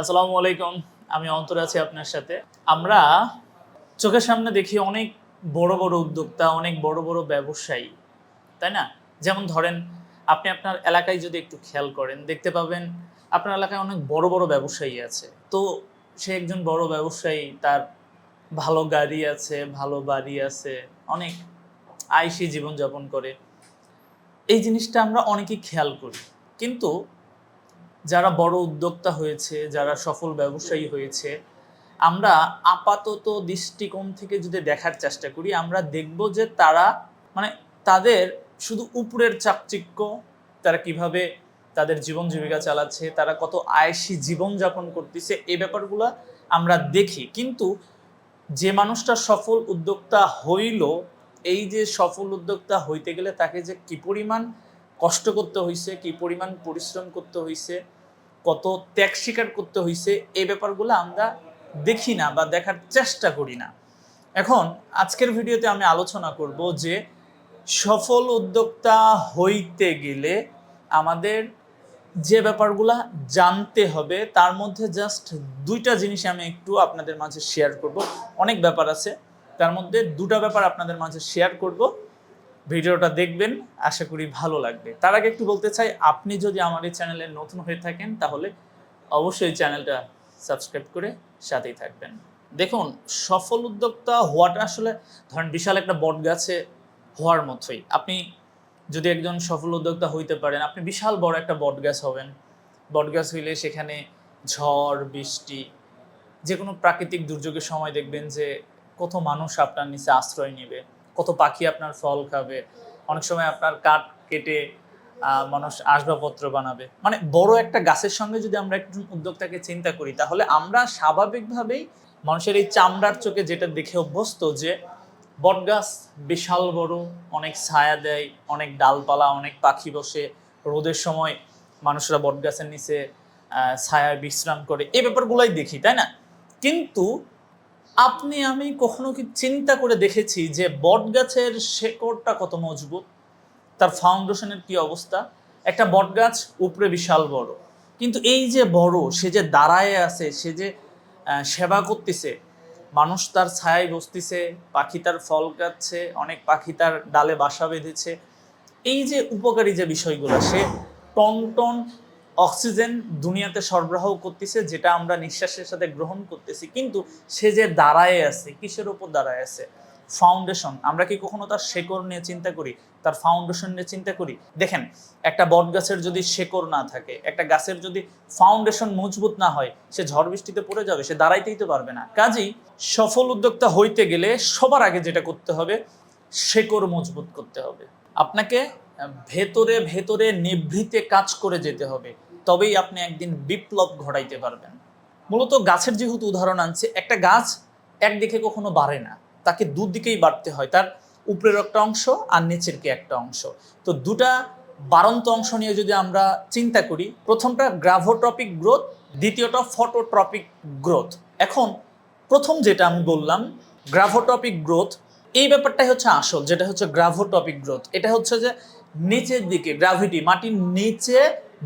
আসসালামু আলাইকুম, আমি অন্তর আছি আপনার সাথে। আমরা চোখের সামনে দেখি অনেক বড় বড় উদ্যোক্তা, অনেক বড় বড় ব্যবসায়ী, তাই না? যেমন ধরেন, আপনি আপনার এলাকায় যদি একটু খেয়াল করেন, দেখতে পাবেন আপনার এলাকায় অনেক বড় বড় ব্যবসায়ী আছে। তো সে একজন বড় ব্যবসায়ী, তার ভালো গাড়ি আছে, ভালো বাড়ি আছে, অনেক আয়সী জীবনযাপন করে। এই জিনিসটা আমরা অনেকেই খেয়াল করি। কিন্তু যারা বড় উদ্যোক্তা হয়েছে, যারা সফল ব্যবসায়ী হয়েছে, আমরা আপাতত দৃষ্টিকোণ থেকে যদি দেখার চেষ্টা করি, আমরা দেখব যে তারা মানে তাদের শুধু উপরের চাকচিক্য, তারা কীভাবে তাদের জীবন জীবিকা চালাচ্ছে, তারা কত আয়সী জীবনযাপন করতেছে এই ব্যাপারগুলো আমরা দেখি। কিন্তু যে মানুষটা সফল উদ্যোক্তা হইল, এই যে সফল উদ্যোক্তা হইতে গেলে তাকে যে কি পরিমাণ কষ্ট করতে হয়েছে কি পরিমাণ পরিশ্রম করতে হয়েছে কত ত্যাগ স্বীকার করতে হয়েছে এই ব্যাপারগুলো আমরা দেখি না বা দেখার চেষ্টা করি না। এখন আজকের ভিডিওতে আমি আলোচনা করব যে সফল উদ্যোক্তা হইতে গেলে আমাদের যে ব্যাপারগুলা জানতে হবে, তার মধ্যে জাস্ট দুইটা জিনিস আমি একটু আপনাদের মাঝে শেয়ার করব। অনেক ব্যাপার আছে, তার মধ্যে দুটা ব্যাপার আপনাদের মাঝে শেয়ার করব। ভিডিওটা দেখবেন, আশা করি ভালো লাগবে। তার আগে একটু বলতে চাই, আপনি যদি আমার এই চ্যানেলে নতুন হয়ে থাকেন, তাহলে অবশ্যই চ্যানেলটা সাবস্ক্রাইব করে সাথেই থাকবেন। দেখুন, সফল উদ্যোক্তা হওয়াটা আসলে, ধরেন বিশাল একটা বট গাছে হওয়ার মতোই। আপনি যদি একজন সফল উদ্যোক্তা হইতে পারেন, আপনি বিশাল বড় একটা বট গাছ হবেন। বট গাছ হইলে সেখানে ঝড়, বৃষ্টি যে কোনো প্রাকৃতিক দুর্যোগের সময় দেখবেন যে কত মানুষ আপনার নিচে আশ্রয় নেবে। কত পাখি আপনার ফল খাবে? অনেক সময় আপনার কাঠ কেটে মানুষ আসবাবপত্র বানাবে। মানে বড় একটা গাছের সঙ্গে যদি আমরা একজন উদ্যোক্তাকে চিন্তা করি, তাহলে আমরা স্বাভাবিকভাবেই মানুষের এই চামড়ার চোখে যেটা দেখে অভ্যস্ত যে, বটগাছ বিশাল বড়, অনেক ছায়া দেয়, অনেক ডালপালা, অনেক পাখি বসে, রোদের সময় মানুষরা বটগাছের নিচে ছায়ায় বিশ্রাম করে। এই ব্যাপারগুলোই দেখি, তাই না? কিন্তু আপনি, আমি কখনো কি চিন্তা করে দেখেছি যে বটগাছের শেকড়টা কত মজবুত? তার ফাউন্ডেশনের কি অবস্থা? একটা বটগাছ উপরে বিশাল বড়। কিন্তু এই যে বড়, সে যে দাঁড়ায় আছে, সে যে সেবা করতেছে, মানুষ তার ছায়ায় বসতেছে, পাখি তার ফল খাচ্ছে, অনেক পাখি তার ডালে বাসা বেঁধেছে। এই যে উপকারী যে বিষয়গুলো, সে টন টন অক্সিজেন দুনিয়াতে সরবরাহ করতেছে, যেটা আমরা নিঃশ্বাসের সাথে গ্রহণ করতেছি। কিন্তু সে যে দাঁড়ায় আছে, কিসের উপর দাঁড়ায় আছে? ফাউন্ডেশন আমরা কি কখনো তার শেকড় নিয়ে চিন্তা করি? তার ফাউন্ডেশন নিয়ে চিন্তা করি? দেখেন, একটা বট গাছের যদি শেকড় না থাকে, একটা গাছের যদি ফাউন্ডেশন মজবুত না হয়, সে ঝড় বৃষ্টিতে পড়ে যাবে, সে দাঁড়াইতেই তো পারবে না। কাজেই সফল উদ্যোক্তা হইতে গেলে সবার আগে যেটা করতে হবে, শেকড় মজবুত করতে হবে। আপনাকে ভেতরে ভেতরে নিভৃতে কাজ করে যেতে হবে। তবেই আপনি একদিন বিপ্লব ঘটাইতে পারবেন। মূলত গাছের যেহেতু উদাহরণ আনছে, একটা গাছ একদিকে কখনো বাড়ে না, তাকে দুদিকেই বাড়তে হয়। তার উপরের একটা অংশ আর নিচের কি একটা অংশ। তো দুটা বাড়ন্ত অংশ নিয়ে যদি আমরা চিন্তা করি, প্রথমটা গ্রাভোট্রপিক গ্রোথ, দ্বিতীয়টা ফটোট্রপিক গ্রোথ। এখন প্রথম যেটা আমি বললাম গ্রাভোটপিক গ্রোথ, এই ব্যাপারটাই হচ্ছে আসল, যেটা হচ্ছে গ্রাভোটপিক গ্রোথ। এটা হচ্ছে যে নিচের দিকে, গ্রাভিটি, মাটির নিচে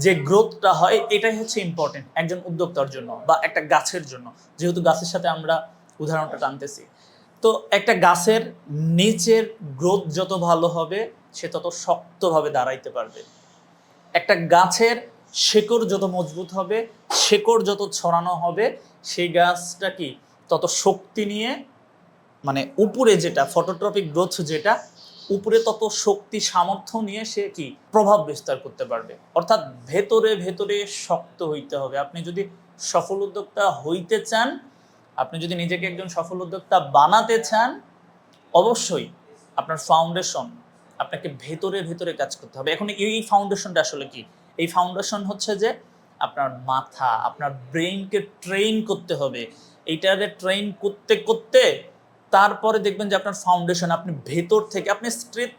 যে গ্রোথটা হয়, এটাই হচ্ছে ইম্পর্টেন্ট একজন উদ্যোক্তার জন্য বা একটা গাছের জন্য। যেহেতু গাছের সাথে আমরা উদাহরণটা টানতেছি। তো একটা গাছের নিচের গ্রোথ যত ভালো হবে, সে তত শক্তভাবে দাঁড়াইতে পারবে। একটা গাছের শেকড় যত মজবুত হবে, শেকড় যত ছড়ানো হবে, সেই গাছটা কি তত শক্তি নিয়ে মানে উপরে যেটা ফটোট্রপিক গ্রোথ যেটা উপরে তত শক্তি, সামর্থ্য নিয়ে সে কি প্রভাব বিস্তার করতে পারবে? অর্থাৎ ভেতরে ভেতরে শক্ত হইতে হবে। আপনি যদি সফল উদ্যোক্তা হইতে চান, আপনি যদি নিজেকে একজন সফল উদ্যোক্তা বানাতে চান, অবশ্যই আপনার ফাউন্ডেশন আপনাকে ভেতরে ভেতরে কাজ করতে হবে। এখন এই ফাউন্ডেশনটা আসলে কি? এই ফাউন্ডেশন হচ্ছে যে আপনার মাথা, আপনার ব্রেইনকে ট্রেন করতে হবে। এইটারে ট্রেন করতে করতে তারপরে দেখবেন যে আপনার ফাউন্ডেশন আপনি ভেতর থেকে, আপনি স্ট্রেট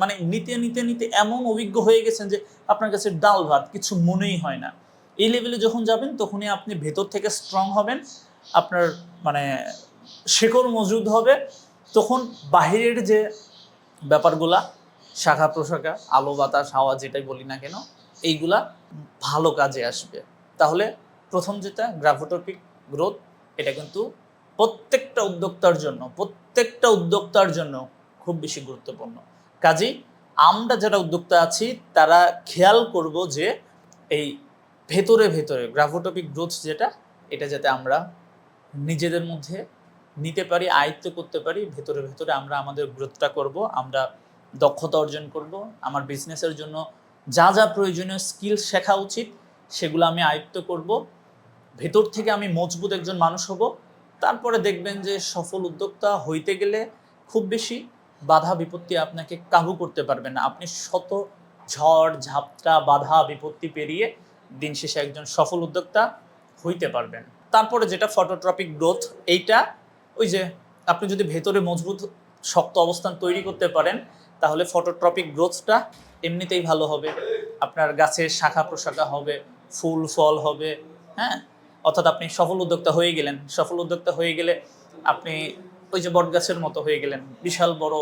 মানে নিতে নিতে নিতে এমন অভিজ্ঞ হয়ে গেছেন যে আপনার কাছে ডাল ভাত কিছু মনেই হয় না। এই লেভেলে যখন যাবেন, তখনই আপনি ভেতর থেকে স্ট্রং হবেন, আপনার মানে শেকড় মজুদ হবে। তখন বাহিরের যে ব্যাপারগুলা, শাখা প্রশাখা, আলো বাতাস, হাওয়া যেটাই বলি না কেন, এইগুলা ভালো কাজে আসবে। তাহলে প্রথম যেটা গ্রাভোটপিক গ্রোথ এটা কিন্তু প্রত্যেকটা উদ্যোক্তার জন্য, প্রত্যেকটা উদ্যোক্তার জন্য খুব বেশি গুরুত্বপূর্ণ। কাজেই আমরা যারা উদ্যোক্তা আছি, তারা খেয়াল করব যে এই ভেতরে ভেতরে গ্রাভোটপিক গ্রোথ যেটা, এটা যাতে আমরা নিজেদের মধ্যে নিতে পারি, আয়ত্ত করতে পারি, ভেতরে ভেতরে আমরা আমাদের গ্রোথটা করব, আমরা দক্ষতা অর্জন করব, আমার বিজনেসের জন্য যা যা প্রয়োজনীয় স্কিল শেখা উচিত, সেগুলো আমি আয়ত্ত করব। ভেতর থেকে আমি মজবুত একজন মানুষ হব তারপরে দেখবেন যে সফল উদ্যোক্তা হইতে গেলে খুব বেশি বাধা বিপত্তি আপনাকে কাবু করতে পারবেন না। আপনি শত ঝড়, ঝাপটা, বাধা, বিপত্তি পেরিয়ে দিন শেষে একজন সফল উদ্যোক্তা হইতে পারবেন। তারপরে যেটা ফটোট্রপিক গ্রোথ এইটা ওই যে আপনি যদি ভেতরে মজবুত, শক্ত অবস্থান তৈরি করতে পারেন, তাহলে ফটোট্রপিক গ্রোথটা এমনিতেই ভালো হবে। আপনার গাছের শাখা প্রশাখা হবে, ফুল, ফল হবে হ্যাঁ? অর্থাৎ আপনি সফল উদ্যোক্তা হয়ে গেলেন। সফল উদ্যোক্তা হয়ে গেলে আপনি ওই যে বটগাছের মতো হয়ে গেলেন। বিশাল বড়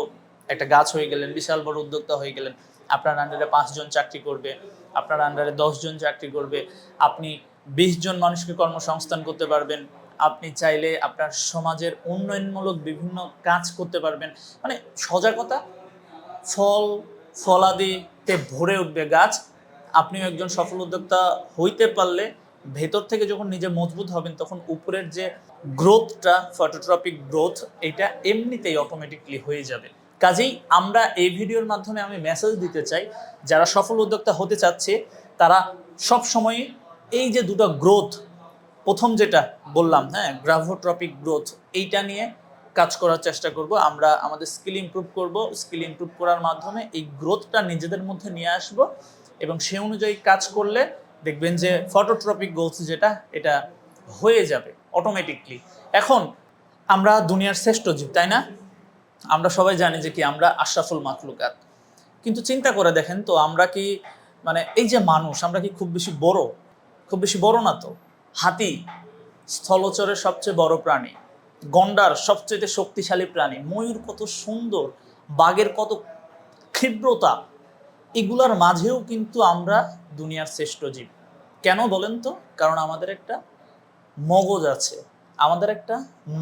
একটা গাছ হয়ে গেলেন, বিশাল বড় উদ্যোক্তা হয়ে গেলেন। আপনার আন্ডারে পাঁচজন চাকরি করবে, আপনার আন্ডারে দশজন চাকরি করবে। আপনি বিশ জন মানুষকে কর্মসংস্থান করতে পারবেন। আপনি চাইলে আপনার সমাজের উন্নয়নমূলক বিভিন্ন কাজ করতে পারবেন। মানে সজাগতা ফল ফলাদিতে ভরে উঠবে গাছ। আপনিও একজন সফল উদ্যোক্তা হইতে পারলে ভেতর থেকে যখন নিজে মজবুত হবেন, তখন উপরের যে গ্রোথটা ফটোট্রপিক গ্রোথ এটা এমনিতেই অটোমেটিকলি হয়ে যাবে। কাজেই আমরা এই ভিডিওর মাধ্যমে আমি মেসেজ দিতে চাই, যারা সফল উদ্যোক্তা হতে চাচ্ছে, তারা সব সময় এই যে দুটো গ্রোথ প্রথম যেটা বললাম হ্যাঁ গ্রাভোট্রপিক গ্রোথ এইটা নিয়ে কাজ করার চেষ্টা করব। আমরা আমাদের স্কিল ইমপ্রুভ করব। স্কিল ইমপ্রুভ করার মাধ্যমে এই গ্রোথটা নিজেদের মধ্যে নিয়ে আসব এবং সে অনুযায়ী কাজ করলে দেখবেন যে ফটোট্রপিক গোলস যেটা, এটা হয়ে যাবে অটোমেটিকলি এখন আমরা দুনিয়ার শ্রেষ্ঠ জীব, তাই না? আমরা সবাই জানি যে কি আমরা আশরাফুল মাখলুকাত। কিন্তু চিন্তা করে দেখেন তো, আমরা কি মানে এই যে মানুষ, আমরা কি খুব বেশি বড়? খুব বেশি বড় না তো? হাতি, স্থলচরের সবচেয়ে বড় প্রাণী। গন্ডার, সবচেয়ে শক্তিশালী প্রাণী। ময়ূর কত সুন্দর, বাঘের কত ক্ষিপ্রতা এগুলার মাঝেও কিন্তু আমরা দুনিয়ার শ্রেষ্ঠ জীব। কেন বলেন তো? কারণ আমাদের একটা মগজ আছে, আমাদের একটা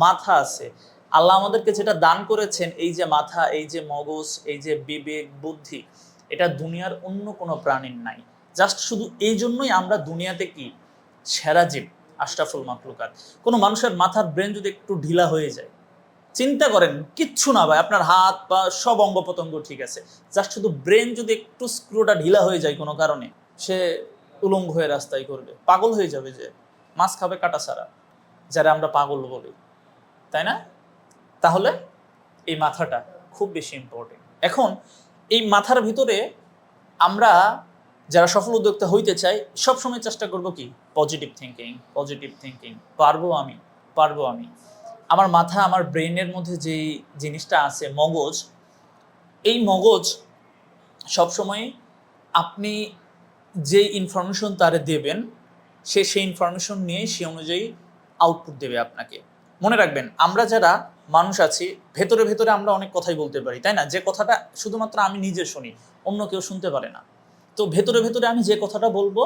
মাথা আছে। আল্লাহ আমাদেরকে যেটা দান করেছেন, এই যে মাথা, এই যে মগজ, এই যে বিবেক, বুদ্ধি, এটা দুনিয়ার অন্য কোনো প্রাণীর নাই। জাস্ট শুধু এই জন্যই আমরা দুনিয়াতে কি? সেরা জীব, আশরাফুল মাকলুকাত কোনো মানুষের মাথার ব্রেন যদি একটু ঢিলা হয়ে যায় চিন্তা করেন, কিচ্ছু না ভাই, আপনার হাত, পা, সব অঙ্গ প্রত্যঙ্গ ঠিক আছে। জাস্ট শুধু ব্রেন যদি একটু স্ক্রুটা ঢিলা হয়ে যায় কোনো কারণে, সে উলঙ্গ হয়ে রাস্তায় করবে। পাগল হয়ে যাবে যে, মাছ খাবে কাটা ছাড়া, যারা আমরা পাগল বলি। তাই না? তাহলে এই মাথাটা খুব বেশি ইম্পর্টেন্ট এখন এই মাথার ভিতরে আমরা যারা সফল উদ্যোক্তা হইতে চাই, সবসময় চেষ্টা করব কি? পজিটিভ থিঙ্কিং পজিটিভ থিঙ্কিং পারব আমি পারব আমি। আমার মাথা, আমার ব্রেনের মধ্যে যে জিনিসটা আছে, মগজ, এই মগজ সবসময় আপনি যে ইনফরমেশন তারে দেবেন, সে সেই ইনফরমেশন নিয়ে সে অনুযায়ী আউটপুট দেবে আপনাকে। মনে রাখবেন, আমরা যারা মানুষ আছি, ভেতরে ভেতরে আমরা অনেক কথাই বলতে পারি, তাই না? যে কথাটা শুধুমাত্র আমি নিজে শুনি, অন্য কেউ শুনতে পারে না। তো ভেতরে ভেতরে আমি যে কথাটা বলব,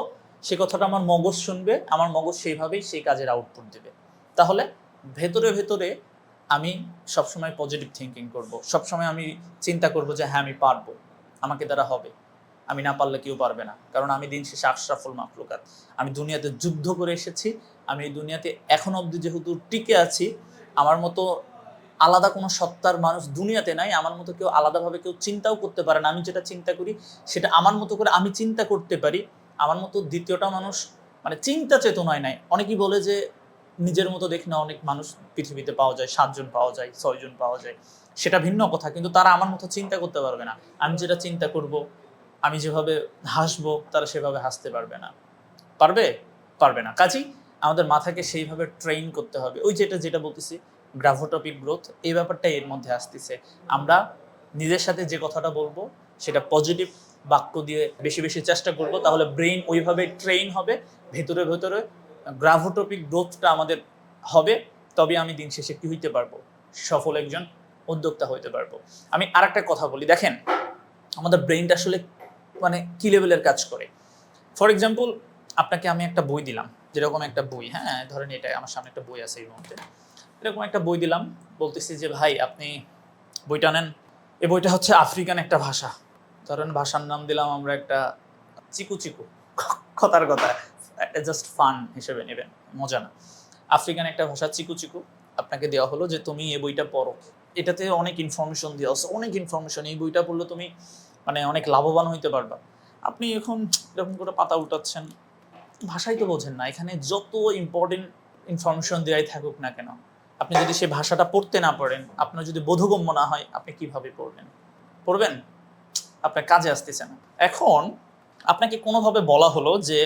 সে কথাটা আমার মগজ শুনবে, আমার মগজ সেইভাবেই সেই কাজের আউটপুট দেবে। তাহলে ভেতরে ভেতরে আমি সবসময় পজিটিভ থিঙ্কিং করব। সবসময় আমি চিন্তা করব যে হ্যাঁ আমি পারব। আমাকে দ্বারা হবে। আমি না পারলে কেউ পারবে না। কারণ আমি দিন শেষে আশরাফুল মাকলুকাত আমি দুনিয়াতে যুদ্ধ করে এসেছি। আমি এই দুনিয়াতে এখন অবধি যেহেতু টিকে আছি, আমার মতো আলাদা কোনো সত্তার মানুষ দুনিয়াতে নাই। আমার মতো কেউ আলাদাভাবে কেউ চিন্তাও করতে পারে না। আমি যেটা চিন্তা করি, সেটা আমার মতো করে আমি চিন্তা করতে পারি। আমার মতো দ্বিতীয়টা মানুষ মানে চিন্তা চেতনায় নাই। অনেকেই বলে যে নিজের মতো দেখি না অনেক মানুষ পৃথিবীতে পাওয়া যায়, সাতজন পাওয়া যায়, ছয়জন পাওয়া যায়। সেটা ভিন্ন কথা, কিন্তু তারা আমার মতো চিন্তা করতে পারবে না। আমি যেটা চিন্তা করব, আমি যেভাবে হাসবো, তারা সেভাবে হাসতে পারবে না। পারবে? পারবে না। কাজেই আমাদের মাথাকে সেইভাবে ট্রেন করতে হবে। ওই যেটা যেটা বলতেছি গ্রাভোটপিক গ্রোথ এই ব্যাপারটা এর মধ্যে আসতেছে। আমরা নিজের সাথে যে কথাটা বলব, সেটা পজিটিভ বাক্য দিয়ে বেশি বেশি চেষ্টা করব, তাহলে ব্রেন ওইভাবে ট্রেন হবে, ভেতরে ভেতরে গ্রাভোটপিক গ্রোথটা আমাদের হবে, তবে আমি দিন শেষে কি হইতে পারব? সফল একজন উদ্যোক্তা হইতে পারব। আমি আর একটা কথা বলি, দেখেন, আমাদের ব্রেইনটা আসলে মানে কি লেভেলের কাজ করে? ফর এক্সাম্পল, আপনাকে আমি একটা বই দিলাম, যেরকম একটা বই হ্যাঁ ধরেন এটা আমার সামনে একটা বই আছে এই মুহূর্তে। এরকম একটা বই দিলাম, বলতেছি যে, ভাই, আপনি বইটা নেন। এই বইটা হচ্ছে আফ্রিকান একটা ভাষা। ধরেন ভাষার নাম দিলাম আমরা একটা চিকু চিকু, কথার কথা। জাস্ট ফান হিসেবে নেবেন, মজা না। আফ্রিকান একটা ভাষা, চিকু চিকু, আপনাকে দেওয়া হলো যে তুমি এই বইটা পড়ো। এটাতে অনেক ইনফরমেশন দেওয়া আছে, অনেক ইনফরমেশন এই বইটা পড়লে তুমি মানে অনেক লাভবান হইতে পারবা। আপনি এখন এরকম করে পাতা উঠাচ্ছেন, ভাষাই তো বোঝেন না, এখানে যত ইম্পর্টেন্ট ইনফরমেশন দেওয়াই থাকুক না কেন, আপনি যদি সেই ভাষাটা পড়তে না পারেন, আপনার যদি বোধগম্য না হয়, আপনি কীভাবে পড়বেন? পড়বেন? আপনার কাজে আসতেছে না। এখন আপনাকে কোনোভাবে বলা হলো যে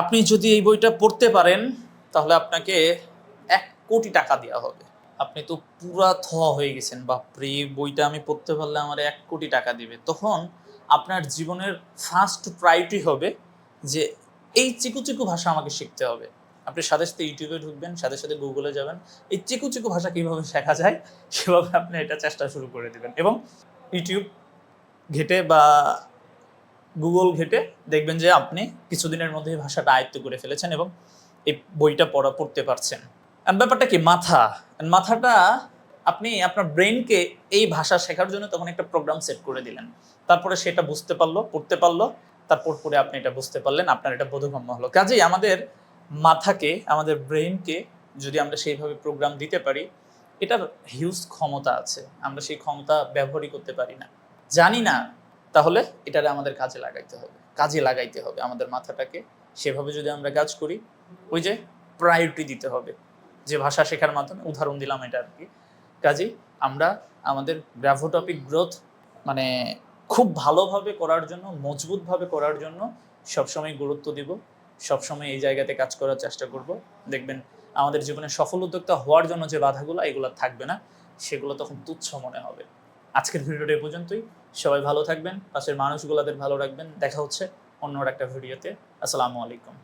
আপনি যদি এই বইটা পড়তে পারেন, তাহলে আপনাকে এক কোটি টাকা দেওয়া হবে। আপনি তো পুরা থ হয়ে গেছেন। বাপরে বইটা আমি পড়তে পারলে আমার এক কোটি টাকা দিবে। তখন আপনার জীবনের ফার্স্ট প্রায়োরিটি হবে যে এই চিকু চিকু ভাষা আমাকে শিখতে হবে। আপনি সাথে সাথে ইউটিউবে ঢুকবেন, সাথে সাথে গুগলে যাবেন। এই চিকু চিকু ভাষা কীভাবে শেখা যায়, সেভাবে আপনি এটা চেষ্টা শুরু করে দেবেন। এবং ইউটিউব ঘেটে বা গুগল ঘেটে দেখবেন যে আপনি কিছুদিনের মধ্যে ভাষাটা আয়ত্ত করে ফেলেছেন এবং এই বইটা পড়া, পড়তে পারছেন। ব্যাপারটা কি? মাথা। মাথাটা আপনি আপনার ব্রেনকে এই ভাষা শেখার জন্য তখন একটা প্রোগ্রাম সেট করে দিলেন। তারপরে সেটা বুঝতে পারল, পড়তে পারল, তারপর পরে আপনি এটা বুঝতে পারলেন, আপনার এটা বোধগম্য হলো। কাজেই আমাদের মাথাকে, আমাদের ব্রেনকে যদি আমরা সেইভাবে প্রোগ্রাম দিতে পারি, এটার হিউজ ক্ষমতা আছে। আমরা সেই ক্ষমতা ব্যবহারই করতে পারি না। জানি না তাহলে এটারে আমাদের কাজে লাগাইতে হবে। কাজে লাগাইতে হবে আমাদের মাথাটাকে। সেভাবে যদি আমরা কাজ করি, ওই যে প্রায়োরিটি দিতে হবে। যে ভাষা শেখার মাধ্যমে উদাহরণ দিলাম এটা আর কি কাজেই আমরা আমাদের গ্রাভোটপিক গ্রোথ মানে খুব ভালোভাবে করার জন্য, মজবুতভাবে করার জন্য সবসময় গুরুত্ব দিব। সবসময় এই জায়গাতে কাজ করার চেষ্টা করব। দেখবেন আমাদের জীবনে সফল উদ্যোক্তা হওয়ার জন্য যে বাধাগুলো, এগুলো থাকবে না। সেগুলো তখন তুচ্ছ মনে হবে। আজকের ভিডিওটা এ পর্যন্তই। সবাই ভালো থাকবেন পাশের মানুষগুলোদের ভালো রাখবেন। দেখা হচ্ছে অন্য একটা ভিডিওতে। আসসালামু আলাইকুম।